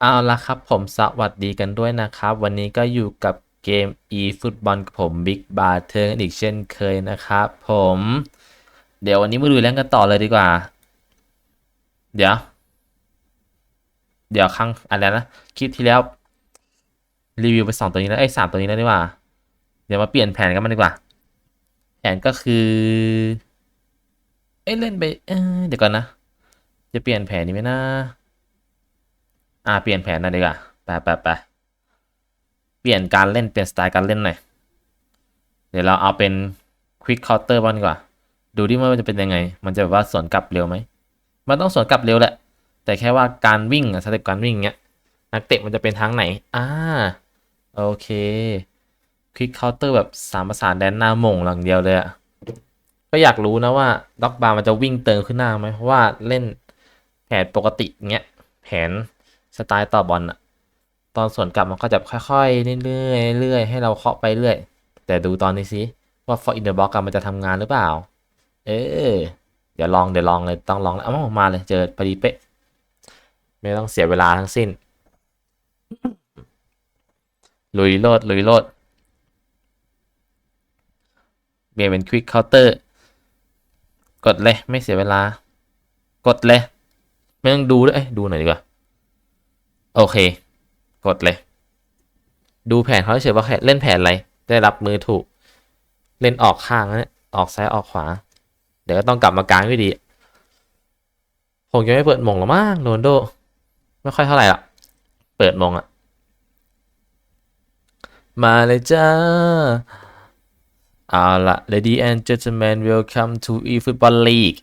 เอาละครับผมสวัสดีกันด้วยนะครับ วันนี้ก็อยู่กับเกม e ฟุตบอลกับผมบิ๊กบาร์เทอร์อีกเช่นเคยนะครับผม เดี๋ยววันนี้มาดูเล่นกันต่อเลยดีกว่า เดี๋ยว เดี๋ยวครั้งอะไรนะคลิปที่แล้ว รีวิวไปสองตัวนี้แล้วไอ้สามตัวนี้แล้วดีกว่า เดี๋ยวมาเปลี่ยนแผนกันมันดีกว่า แผนก็คือเอ้เล่นไปเเดี๋ยวก่อนนะ จะเปลี่ยนแผนนี้ไหมนะ อ่าเปลี่ยนแผนหน่อยดีกว่าไปไปไปเปลี่ยนการเล่นเปลี่ยนสไตล์การเล่นหน่อยเดี๋ยวเราเอาเป็นควิกเคาน์เตอร์บ้างดีกว่า ดูดิว่ามันจะเป็นยังไง มันจะแบบว่าสวนกลับเร็วไหมมันต้องสวนกลับเร็วแหละ แต่แค่ว่าการวิ่งอะสเต็ปการวิ่งเงี้ยนักเตะมันจะเป็นทางไหนอ่าโอเคควิกเคาน์เตอร์แบบสามประสานแดนหน้าม่งหลังเดียวเลยอะก็อยากรู้นะว่าด็อกบาร์มันจะวิ่งเติมขึ้นหน้าไหมเพราะว่าเล่นแผนปกติเงี้ยแผน สไตล์ต่อบอลอะตอนสวนกลับมันก็จะค่อยๆเรื่อยๆเรื่อยๆให้เราเคาะไปเรื่อย แต่ดูตอนนี้สิว่า for in the box อะมันจะทำงานหรือเปล่า เออเดี๋ยวลองเดี๋ยวลองเลยต้องลองแล้วเอามาเลยเจอพอดีเป๊ะ ไม่ต้องเสียเวลาทั้งสิ้น ลุยโลดลุยโลดเปลี่ยนเป็น quick counter กดเลยไม่เสียเวลา กดเลย ไม่ต้องดูด้วยดูหน่อยดีกว่า โอเค กดเลย ดูแผนเขาเฉยๆว่าเล่นแผนอะไร ได้รับมือถูก เล่นออกข้างนี่ออกซ้ายออกขวา เดี๋ยวก็ต้องกลับมากลางไม่ดีผมยังไม่เปิดมงหรอมั้งโรนโด ไม่ค่อยเท่าไหร่ละเปิดมงอะมาเลยจ้าเอาละ lady and gentlemen welcome to eFootball League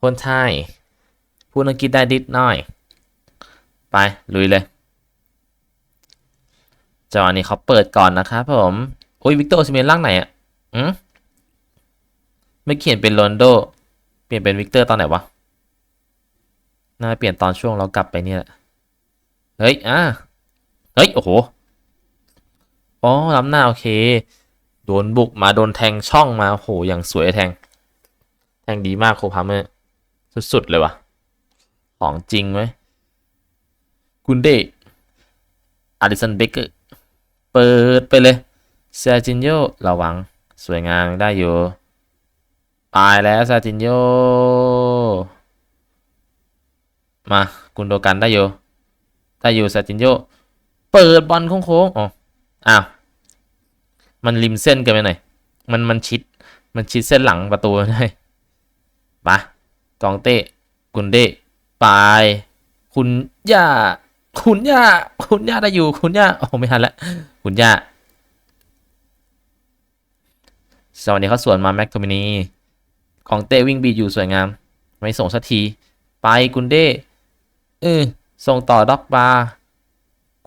คนไทยพูดอังกฤษได้นิดหน่อย ไป ลุยเลยจังหวะนี้เขาเปิดก่อนนะครับผมโอ้ยวิกเตอร์โอซิเมนล่างไหนอะอืมไม่เขียนเป็นโรนโด เปลี่ยนเป็นวิกเตอร์ตอนไหนวะ น่าเปลี่ยนตอนช่วงเรากลับไปเนี่ยเฮ้ย อะ เฮ้ย โอ้โห อ๋อล้ำหน้า โอเค โดนบุกมาโดนแทงช่องมา โอ้โห อย่างสวยแทง แทงดีมากโคพาเมอร์สุด ๆ เลยวะของจริงไหม กุนเดอาริสันเบเกอร์เปิดไปเลยเซาจินโยระวัง สวยงามได้อยู่ตายแล้วซาจินโยมากุนโดกันได้อยู่ได้อยู่ซาจินโยเปิดบอลโค้งๆอ๋ออ้าวมันริมเส้นกันไปหน่อยมันมันชิดมันชิดเส้นหลังประตูได้ปะกองเต้กุนเดไปคุณย่า คุณย่า คุณย่าได้อยู่ คุณย่า โอ้ไม่ทันแล้วคุณย่า สวัสดีเขาสวนมาแม็กโทมินี ของเต้วิ่งบีอยู่สวยงาม ไม่ส่งสักที ไปกุนเด้เออส่งต่อด็อกบาร์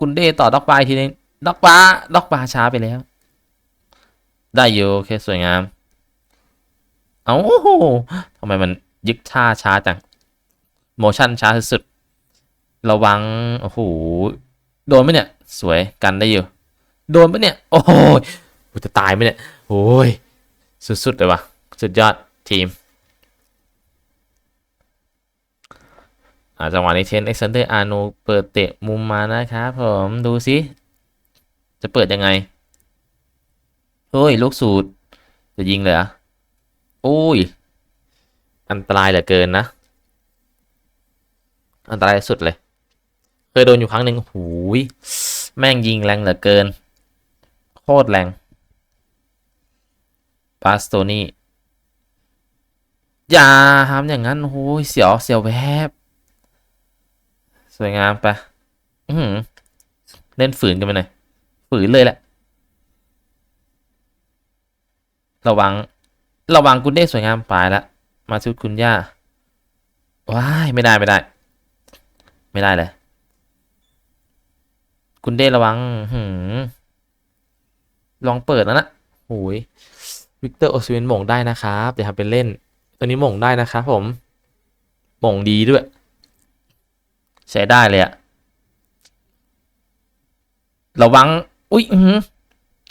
กุนเด้ต่อด็อกบาร์อีกทีนึงด็อกบาร์ด็อกบาร์ช้าไปแล้ว ได้อยู่โอเคสวยงาม เอ้าทำไมมันยึกท่าช้าจัง โมชั่นช้าสุดๆ ระวัง โอ้โห โดนไหมเนี่ย สวยกันได้อยู่ โดนไหมเนี่ย โอ้ยกูจะตายไหมเนี่ยโอ้ย สุดๆเลยวะสุดยอดทีม อ่าจังหวะนี้เทนเอ็กซานเดอร์อาโนเปิดเตะมุมมานะครับผม ดูสิจะเปิดยังไงเฮ้ย ลูกสูตร จะยิงเลยเหรอะโอ้ย อันตรายเหลือเกินนะ อันตรายสุดเลย ยโดนอยู่ครั้งหนึ่งหูย แม่งยิงแรงเหลือเกิน โคตรแรงบาสโตนี่อย่าทำอย่างนั้นโอ้ยเสียวเสียวแวบ สวยงามไปอือหือเล่นฝืนกันไปหน่อยฝืนเลยแหละ ระวัง ระวังกุนเด้สวยงามไปแล้วมาชุดคุณย่าว้ายไม่ได้ไม่ได้ ไม่ได้เลย คุณเด้ระวังหืมลองเปิดแล้วนะโอ้ยวิกเตอร์โอซิเวนหม่งได้นะครับเดี๋ยวทำเป็นเล่น ตัวนี้หม่งได้นะครับผมหม่งดีด้วย ใช้ได้เลยอะระวัง อุ๊ย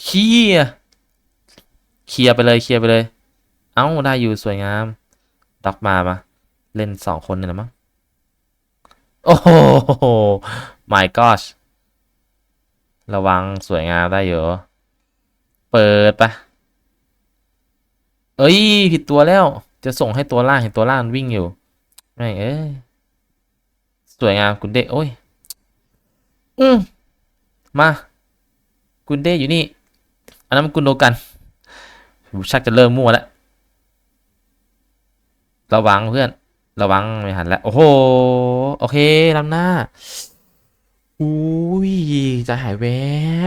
เคลียเคลียไปเลยเคลียไปเลย เอ้าได้อยู่สวยงาม ดักมามาเล่นสองคนเนี่ยนะมั้งโอ้โห my gosh ระวังสวยงามได้อยู่ เปิดปะเอ้ยผิดตัวแล้ว จะส่งให้ตัวล่างเห็นตัวล่างวิ่งอยู่ไม่เอ้ยสวยงามคุณเดโอ้ย อืมมาคุณเดอยู่นี่ อันนั้นมันกุนโดกันชักจะเริ่มมั่วแล้วระวังเพื่อน ระวังไม่หันแล้ว โอ้โห โอเคลำหน้า อุ้ยใจะหายแว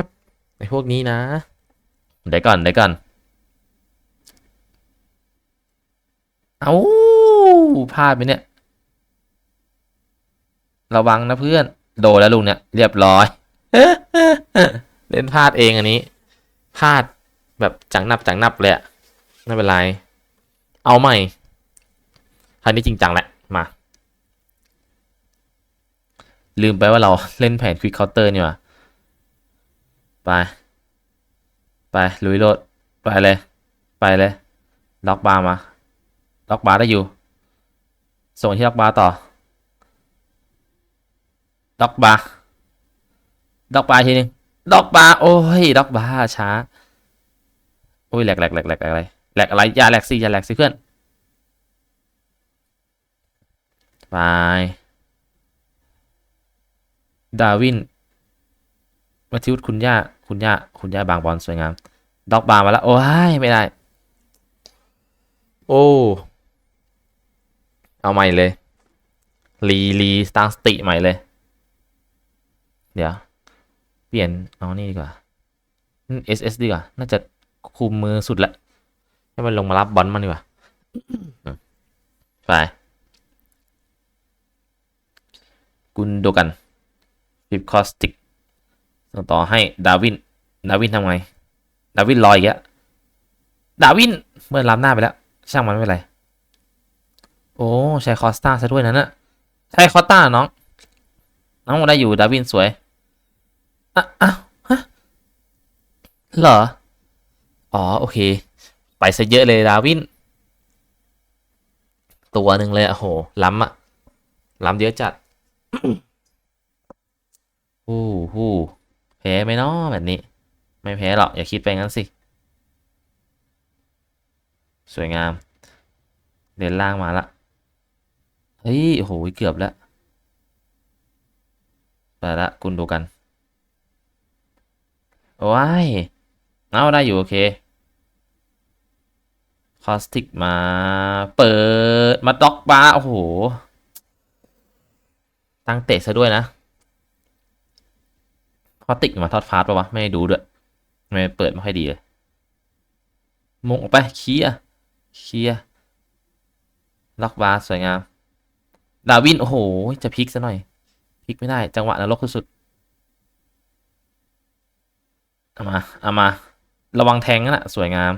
บไอพวกนี้นะเดี๋ยวก่อนเดี๋ยวก่อน เอาพลาดไปเนี่ย ระวังนะเพื่อน โดนแล้วลุงเนี่ย เรียบร้อย เล่นพลาดเองอันนี้พลาดแบบจังนับจังนับเลยอะไม่เป็นไร เอาใหม่คราวนี้จริงจังแหละ มา ลืมไปว่าเราเล่นแผนควิกเคาน์เตอร์นี่ว่าไป ไปลุยโลดไปเลย ไปเลย ล็อกบาร์มา ล็อกบาร์ได้อยู่ ส่งที่ล็อกบาร์ต่อ ล็อกบาร์ ล็อกบาร์ทีนึง ล็อกบาร์ โอ้ย ล็อกบาร์ช้า โอ้ยแหลกแหลกแหลกแหลกอะไร แหลกอะไรอย่าแหลกสิอย่าแหลกสิเพื่อนไป ดาวินมาทิวคุณย่า คุณย่า คุณย่าบางบอลสวยงาม ด็อกบาร์มาแล้ว โอ้ยไม่ได้ โอ้ เอาใหม่เลย รีรีสตาร์สติใหม่เลย เดี๋ยว เปลี่ยน เอานี่ดีกว่า SS ดีกว่า น่าจะคุมมือสุดละให้มันลงมารับบอลมันดีกว่า ไป กุนโดกัน ฟิปคอสติกส่งต่อให้ดาวิน ดาวินทำไง ดาวินลอยอีกแล้วดาวินเมื่อรับหน้าไปแล้ว ช่างมันไม่เป็นไร โอ้ใช้คอสตาซะด้วยนั่นน่ะใช้คอสตาน้อง น้องได้อยู่ดาวินสวยอะอ้าวฮะเหรอ อ๋อ โอเค ไปซะเยอะเลยดาวิน ตัวหนึ่งเลยโอ้โหล้ำอะล้ำเยอะจัด ฮู้ฮู้แพ้ไหมเนาะแบบนี้ ไม่แพ้หรอก อย่าคิดไปงั้นสิ สวยงาม เดินล่างมาละ เฮ้ยโหเกือบแล้วไปละคุณดูกัน โอ้ยเอาได้อยู่ โอเค คอสติกมา เปิด มาด็อกบาโอ้โห ตั้งเตะซะด้วยนะ คอสติกมาทอดฟาสต์ปะวะ ไม่ได้ดูด้วยไม่เปิดไม่ค่อยดีเลยมงออกไปเคลียเคลียล็อกบาร์สวยงาม ดาวิน โอ้โห จะพลิกซะหน่อยพลิกไม่ได้ จังหวะนรกสุดๆเอามาเอามา ระวังแทงนั่นแหละสวยงาม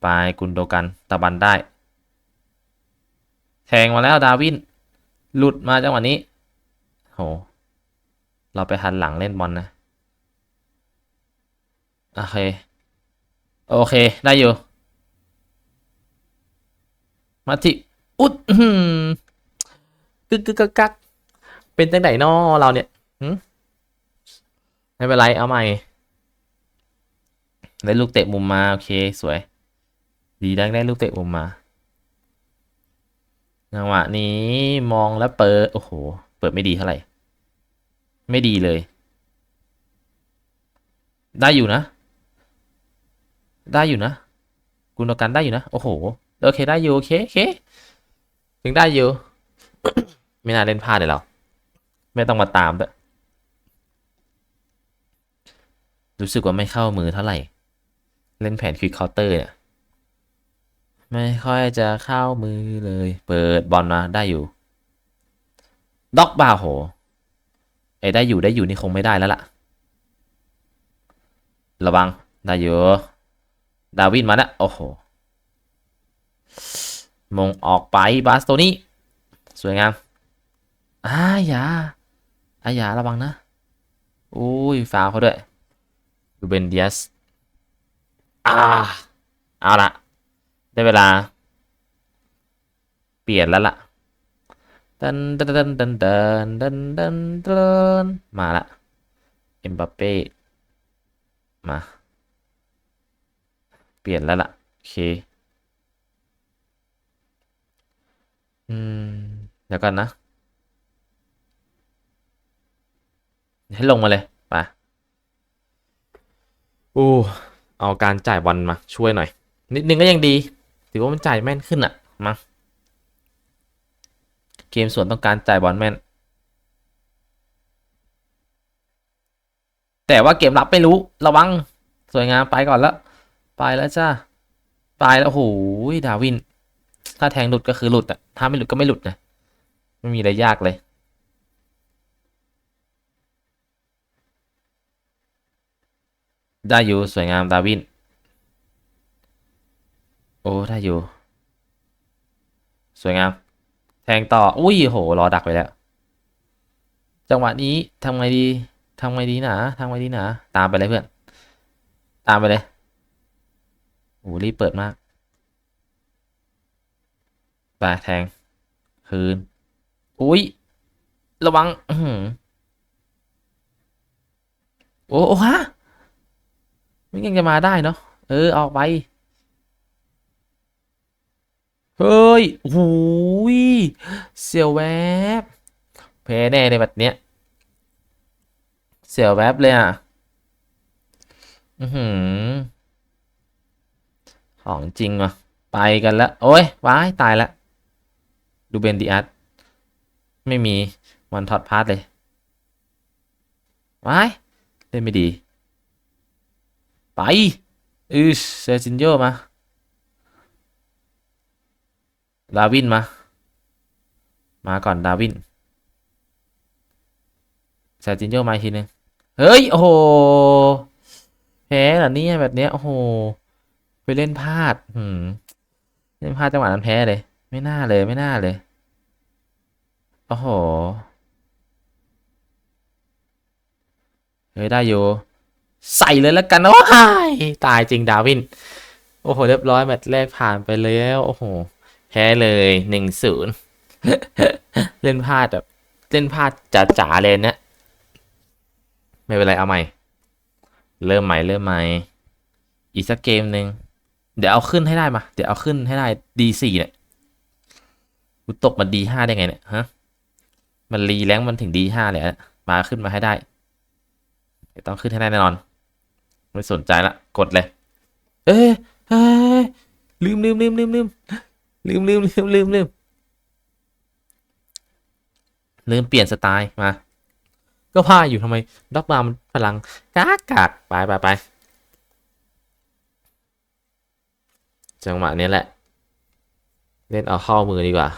ไปกุนโดกันตะบันได้ แทงมาแล้วดาวิน หลุดมาจังหวะนี้โห เราไปหันหลังเล่นบอลนะ โอเค โอเค ได้อยู่ มาที่อุดกึกกึกกักเป็นจังไหนนอเราเนี่ยหึไม่เป็นไร เอาใหม่ได้ลูกเตะมุมมา โอเค สวย ดีได้ได้ลูกเตะมุมมาจังหวะนี้มองแล้วเปิด โอ้โห เปิดไม่ดีเท่าไหร่ ไม่ดีเลย ได้อยู่นะ ได้อยู่นะกุนกันได้อยู่นะ โอ้โห โอเคได้อยู่ โอเคโอเคถึงได้อยู่ ไม่น่าเล่นพลาดเลยเรา ไม่ต้องมาตามด้วยรู้สึกว่าไม่เข้ามือเท่าไหร่ เล่นแผนควิกเคาน์เตอร์เนี่ยไม่ค่อยจะเข้ามือเลย เปิดบอลมาได้อยู่ ด็อกบาโห เอ้ได้อยู่ได้อยู่นี่คงไม่ได้แล้วล่ะ ระวังได้อยู่ดาวินมาแล้วโอ้โห มงออกไปบาสโตนี่สวยงามอ้าอย่าอ้าอย่าระวังนะอุ้ยฟาวเขาด้วยดูเบนเดียสอ่าเอาละได้เวลา เปลี่ยนแล้วล่ะ ดันดันดันดันดันดันดันดันมาละเอ็มบัปเป้มา เปลี่ยนแล้วล่ะ โอเค อืม เดี๋ยวก่อนนะ ให้ลงมาเลยไปอู้เอาการจ่ายบอลมาช่วยหน่อย นิดนึงก็ยังดี ถือว่ามันจ่ายแม่นขึ้นอะมา เกมส่วนต้องการจ่ายบอลแม่น แต่ว่าเกมรับไม่รู้ระวังสวยงามไปก่อนแล้ว ไปแล้วจ้าไปแล้วโอ้โหดาวิน ถ้าแทงหลุดก็คือหลุดอะถ้าไม่หลุดก็ไม่หลุดนะไม่มีอะไรยากเลยได้อยู่สวยงามดาวิน โอ้ได้อยู่ สวยงาม งต่อ อุ้ยโห รอดักไปแล้ว จังหวะนี้ทำไงดีทำไงดีนะทำไงดีนะตามไปเลยเพื่อน ตามไปเลยโอ้รีบเปิดมาก ไปแทง คืน อุ้ย ระวังโอ้โอ้ฮะไม่ยังจะมาได้เนาะ เออ ออกไป เฮ้ยโอ้ยเสียวแวบแพ้แน่ในแบบเนี้ย เสียวแวบเลยอะ อือหือ ของจริงว่ะ ไปกันแล้วโอ้ย ว้าย ตายแล้วดูเบนดิอัสไม่มีวันถอดพาร์ทเลย ว้าย เล่นไม่ดี ไปอือเซอร์จินโยมา ดาวินมา มาก่อนดาวินเซอร์จินโยมาทีนึง เฮ้ย โอ้โหแพ้เหรอเนี่ยแบบเนี้ย โอ้โห ไปเล่นพลาดหืมเล่นพลาดจังหวะนั้นแพ้เลย ไม่น่าเลยไม่น่าเลย โอ้โห เฮ้ย ได้อยู่ ใส่เลยแล้วกัน โอ้ยตายจริงดาวิน โอ้โห เรียบร้อยแมตช์แรกผ่านไปแล้ว โอ้โห แพ้เลยหนึ่งศูนย์เล่นพลาดแบบ เล่นพลาดจ๋าๆเลยเนี่ยไม่เป็นไรเอาใหม่ เริ่มใหม่เริ่มใหม่ อีกสักเกมหนึ่งเดี๋ยวเอาขึ้นให้ได้มา เดี๋ยวเอาขึ้นให้ได้ดีสี่เนี่ยกูตกมาดีห้าได้ไงเนี่ยฮะมันรีแรงมันถึงดีห้าเลยมาขึ้นมาให้ได้เดี๋ยวต้องขึ้นให้ได้แน่นอน ไม่สนใจละกดเลย เอ้ยเอ้ยลืมลืมลืมลืมลืม ลืมลืมลืมลืมลืมลืมเปลี่ยนสไตล์มา ก็พาอยู่ทำไมด็อกมามันพลังกากกากไปไปไปจังหวะนี้แหละ เล่นเอาเข้ามือดีกว่า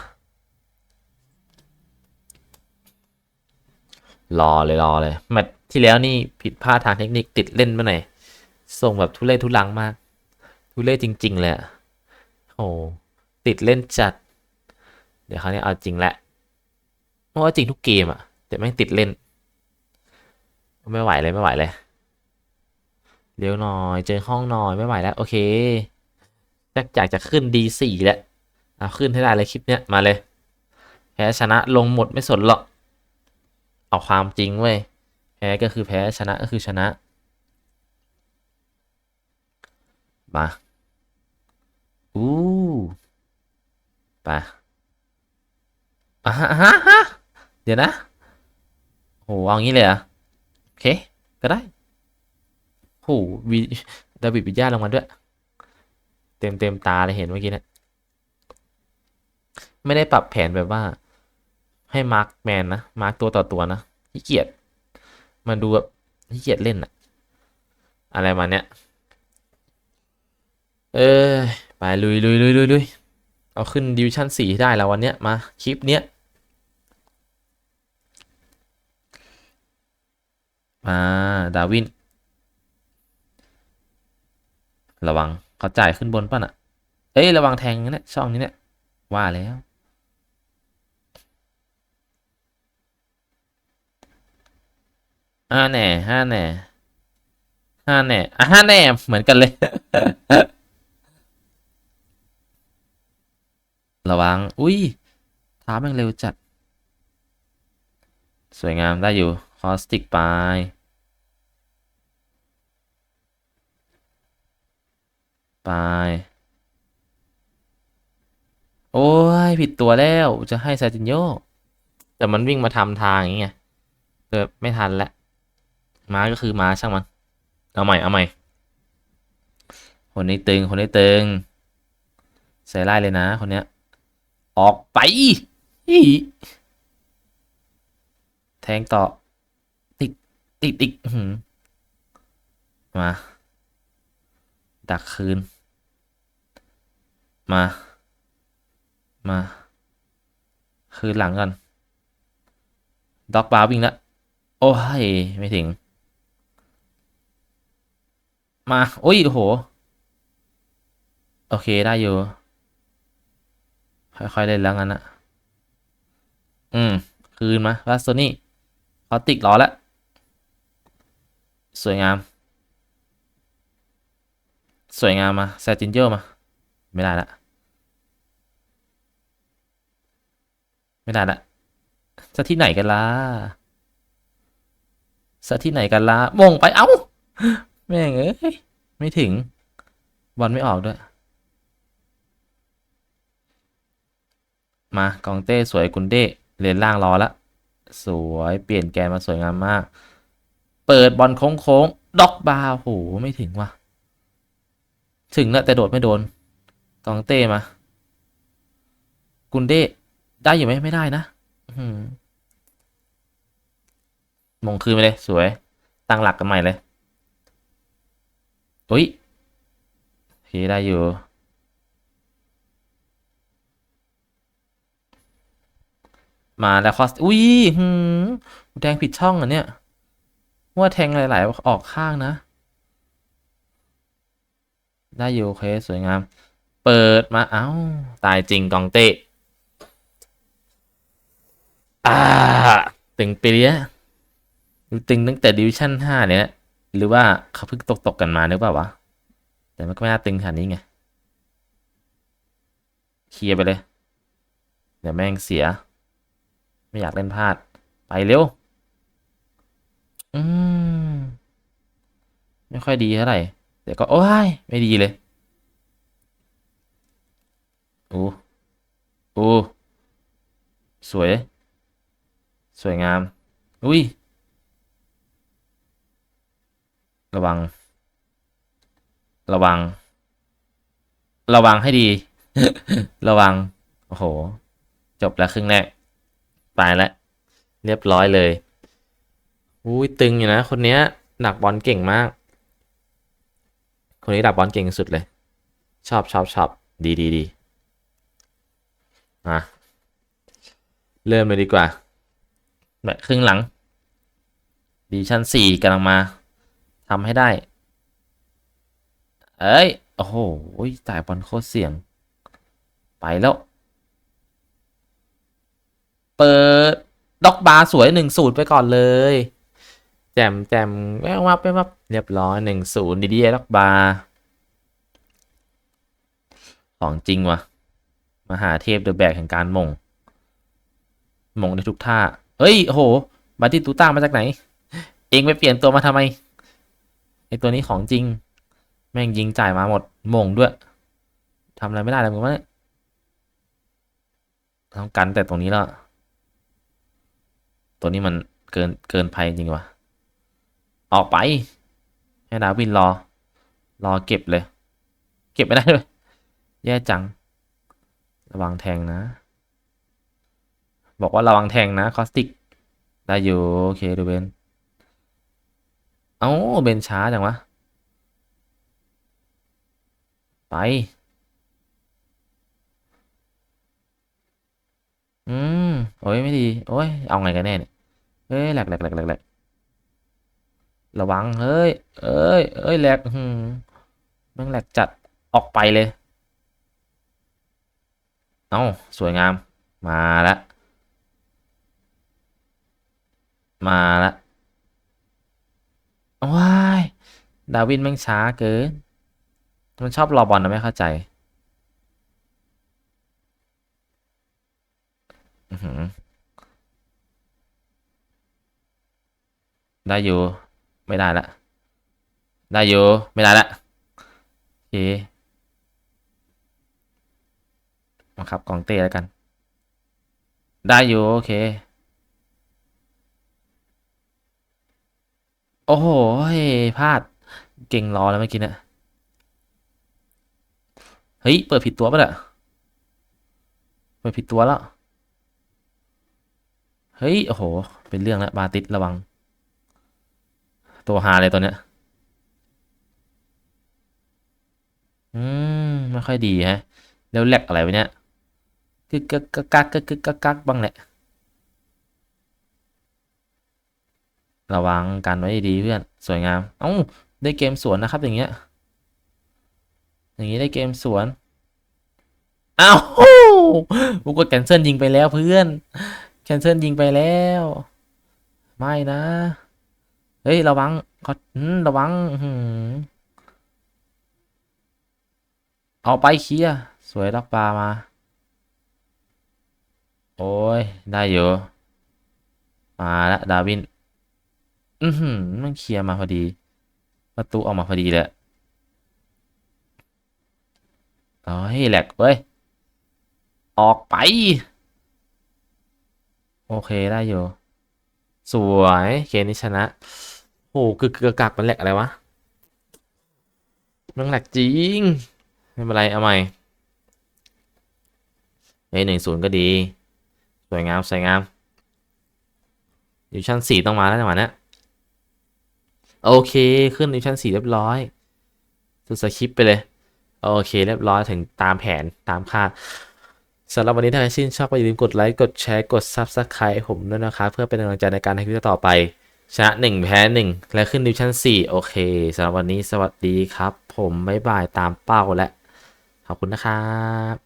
รอเลยรอเลยแมตที่แล้วนี่ผิดพลาดทางเทคนิคติดเล่นมาหน่อยส่งแบบทุเรศทุลังมาก ทุเรศจริง ๆ เลยโอ้ ติดเล่นจัด เดี๋ยวคราวนี้เอาจริงแหละเพราะว่าจริงทุกเกมอะแต่ไม่ติดเล่น ไม่ไหวเลยไม่ไหวเลยเร็วหน่อยเจอห้องหน่อยไม่ไหวแล้ว โอเคอยากอยากจะขึ้นดีสี่แล้วเอาขึ้นให้ได้เลยคลิปเนี้ยมาเลยแพ้ชนะลงหมดไม่สนหรอก เอาความจริงเว้ยแพ้ก็คือแพ้ชนะก็คือชนะ มาอู้ ไปอะฮะอะฮะฮะเดี๋ยวนะโหเอางี้เลยอะโอเค ก็ได้โหวีดาวิดวิญญาลงมาด้วย เต็มเต็มตาเลยเห็นเมื่อกี้นะไม่ได้ปรับแผนแบบว่า ให้มาร์คแมนนะ มาร์คตัวต่อตัวนะขี้เกียจมันดูแบบขี้เกียจเล่นอะอะไรมาเนี้ยเออไปลุยลุยลุยลุยลุย เอาขึ้นดิวชั่นสี่ได้แล้ววันเนี้ยมาคลิปเนี้ยมาดาวิน ระวังเขาจ่ายขึ้นบนป่ะน่ะ เอ้ย ระวังแทงเนี่ยช่องนี้เนี่ยว่าแล้ว ห้าแหน่ห้าแหน่ห้าแหน่อะห้าแหน่เหมือนกันเลย ระวัง อุ้ยท้าแม่งเร็วจัด สวยงามได้อยู่ คอสติกไปไป โอ้ย ผิดตัวแล้ว จะให้ซาตินโย แต่มันวิ่งมาทำทางอย่างเงี้ยเกิดไม่ทันแล้วม้าก็คือม้าช่างมัน เอาใหม่ เอาใหม่ คนนี้ตึง คนนี้ตึงใส่ไล่เลยนะ คนเนี้ย ออกไปแทงต่อ ติดติดติดมา ดักคืน มา มา คืนหลังก่อนด็อกบาวิ่งแล้วโอ้ยไม่ถึง มา โอ้ยโอ้โหโอเคได้อยู่ ค่อยๆเล่นแล้วงั้นนะอืม คืนมาลัสโซนี่เขาติกรอแล้ว สวยงาม สวยงามมาแซจินเจอร์มา ไม่ได้ละ ไม่ได้ละจะที่ไหนกันล่ะสที่ไหนกันล่ะมงไป เอ้า แม่งเอ้ย ไม่ถึงบอลไม่ออกด้วย มากองเต้สวยกุนเด้เลนล่างรอละ สวยเปลี่ยนแกนมาสวยงามมาก เปิดบอลโค้งๆด็อกบาร์โหไม่ถึงว่ะ ถึงแล้วแต่โดดไม่โดน กองเต้มา กุนเด้ได้อยู่ไหมไม่ได้นะมงคืนไปเลยสวย ตั้งหลักกันใหม่เลยอุ้ยโอเคได้อยู่ มาแล้วคอส อุ้ยหืมแทงผิดช่องเหรอเนี่ย ว่าแทงหลาย ๆ ออกข้างนะ ได้อยู่โอเค สวยงาม เปิดมา เอ้า ตายจริงกองเต้อ่าตึงไปเลี้ยตึงตั้งแต่ดิวิชั่นห้าเนี่ย หรือว่าเขาเพิ่งตกตกกันมาหรือเปล่าวะ แต่มันก็ไม่น่าตึงขนาดนี้ไง เคลียร์ไปเลย เดี๋ยวแม่งเสีย ไม่อยากเล่นพลาด ไปเร็ว อืม ไม่ค่อยดีเท่าไหร่ เดี๋ยวก็ โอ้ย ไม่ดีเลย โอ้ โอ้ สวย สวยงาม อุ้ย ระวัง ระวัง ระวังให้ดี ระวัง โอ้โห จบแล้วครึ่งแรก ตายแล้วเรียบร้อยเลยอุ้ยตึงอยู่นะ คนเนี้ยหนักบอลเก่งมาก คนนี้ดักบอลเก่งสุดเลย ชอบชอบชอบดีดีดีอะเริ่มเลยดีกว่า แบบครึ่งหลังดิวิชั่นสี่กำลังมาทำให้ได้ เอ้ย โอ้โหจ่ายบอลโคตรเสี่ยง ไปแล้ว เปิดด็อกบาร์สวยหนึ่งศูนย์ไปก่อนเลย แจมแจมแวววับแวววับเรียบร้อยหนึ่งศูนย์ดีดีด็อกบาร์ของจริงวะมหาเทพเดอะแบกแห่งการมง มงในทุกท่าเฮ้ยโหบาติตูต้ามาจากไหน เองไปเปลี่ยนตัวมาทำไมไอตัวนี้ของจริง แม่งยิงจ่ายมาหมดมงด้วยทำอะไรไม่ได้เลยมึงวะเนี่ยต้องกันแต่ตรงนี้แล้ว ตัวนี้มันเกินเกินภัยจริงวะออกไป ให้ดาวินรอ รอเก็บเลย เก็บไม่ได้เลยแย่จัง ระวังแทงนะ บอกว่าระวังแทงนะคอสติก ได้อยู่ โอเคดูเบนเอ้าเบนช้าจังวะ ไป อืม โอ้ยไม่ดี โอ้ยเอาไงกันแน่เนี่ยเฮ้ยแหลกแหลกแหลกแหลกระวังเฮ้ยเอ้ยเอ้ยแหลกหืมแม่งแหลกจัดออกไปเลย เอ้าสวยงามมาล้วมาล้วว้ายดาวินแม่งช้าเกิน มันชอบรอบอลนะไม่เข้าใจ อือหือได้อยู่ ไม่ได้ละ ได้อยู่ ไม่ได้ละโอเคมาครับกองเต้แล้วกัน ได้อยู่ โอเค โอ้โหพลาด เก่งรอแล้วเมื่อกี้เนะี่ยเฮ้ย เปิดผิดตัวปะเนี่ยเปิดผิดตัวแล้ว เฮ้ย โอ้โห เป็นเรื่องแล้วบาติสระวัง ตัวหาเลยตัวเนี้ย อืม ไม่ค่อยดีฮะ แล้วแลกอะไรวะเนี่ยกึกกักกักกักกึกกึกกักกักบ้างแหละ ระวังกันไว้ดีเพื่อน สวยงาม เอ้า ได้เกมสวนนะครับ อย่างเงี้ย อย่างงี้ได้เกมสวนอ้าวกูกดแคนเซิลยิงไปแล้วเพื่อน แคนเซิลยิงไปแล้ว ไม่นะ เฮ้ย ระวังขออืมระวังเอาไปเคลียสวยรับปลามา โอ้ย ได้อยู่มาละดาวิน อือหือมันเคลียมาพอดี ประตูออกมาพอดีเลยเอ้ยแหลกเว้ย ออกไป โอเคได้อยู่ สวยเกมนี้ชนะโหกึกกึกกักมันแหลกอะไรวะมันแหลกจริง ไม่เป็นไรเอาใหม่เฮ้ยหนึ่งศูนย์ก็ดี สวยงามสวยงามดิวิชั่นสี่ต้องมาแล้วจังหวะเนี้ยโอเคขึ้นดิวิชั่นสี่เรียบร้อยสุดสคริปไปเลย โอเค เรียบร้อยถึงตามแผนตามคาด สำหรับวันนี้ถ้าใครชื่นชอบก็อย่าลืมกดไลค์ กดแชร์ กด Subscribe ผมด้วยนะครับเพื่อเป็นกำลังใจในการทำคลิปต่อไป ชนะ1แพ้ 1 และขึ้นดิวชั่น 4 โอเคสำหรับวันนี้สวัสดีครับ ผมบ๊ายบายตามเป้าและ ขอบคุณนะครับ